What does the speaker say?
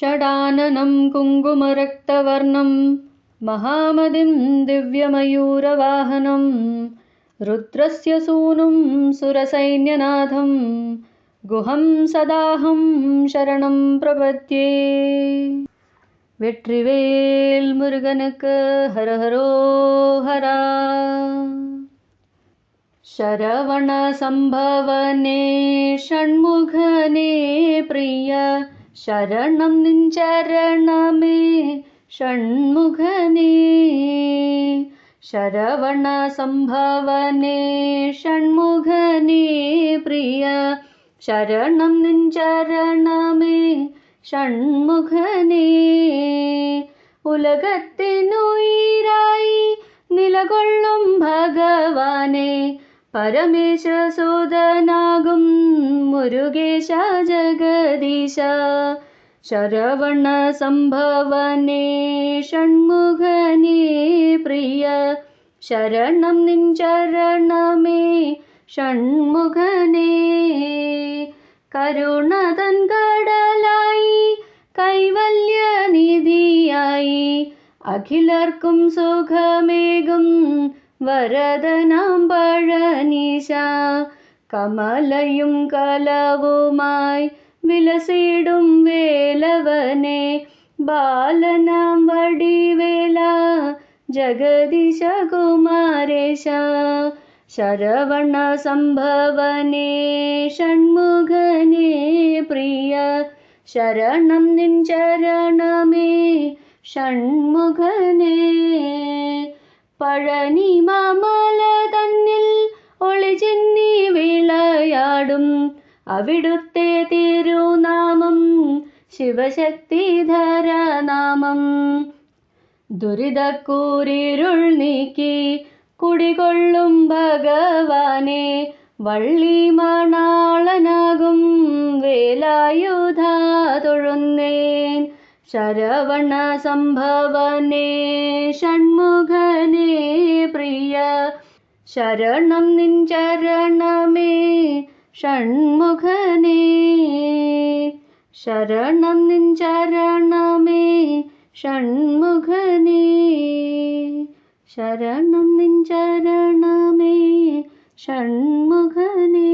षडाननं कुङ्कुमरक्तवर्णं महामदिं दिव्यमयूरवाहनं रुद्रस्य सूनुं सुरसैन्यनाथं गुहं सदाहं शरणं प्रपद्ये। विट्रिवेल्मुर्गनकहर हरो हरा। शरवणसम्भवने षण्मुखने प्रिया ശരണം നിൻ ചരണമേ ഷൺമുഖനേ. ശരവണ സംഭവനേ ഷൺമുഖനേ പ്രിയ. ശരണം നിൻ ചരണമേ ഷൺമുഖനേ. ഉലകത്തിനുയിരായി നിലകൊള്ളും ഭഗവാനെ പരമേശ്വസോദനാകും മുരുകേശ ജഗദീശ ശരവണ സംഭവനേ ഷൺമുഖനേ പ്രിയ ശരണം നിൻ ചരണമേ ഷൺമുഖനേ. കരുണതൻ കടലായി കൈവല്യനിധിയായി അഖിലർക്കും സുഖമേകും വരദനാം പഴനീശ കമലയും കലവുമായി വിലസിടും വേലവനെ. ബാലനാം വടിവേല ജഗദീശ കുമാരേശ ശരവണ സംഭവനെ ഷൺമുഖനെ പ്രിയ. ശരണം നിൻ ചരണമേ ഷൺമുഖനെ. പഴനി മാമല വിളയാടും അവിടുത്തെ തിരുനാമം ശിവശക്തിധര നാമം ദുരിതക്കൂരിരുൾ നീക്കി കുടികൊള്ളും ഭഗവാനെ. വള്ളി മണാളനാകും വേലായുധ തൊഴുന്നേൻ. ശരവണ സംഭവനേ ഷൺമുഖനേ പ്രിയ. ശരണം നിൻ ചരണമേ ഷൺമുഖനേ ശരണം നിൻ ചരണമേ ഷൺമുഖനേ ശരണം നിൻ ചരണമേ ഷൺമുഖനേ.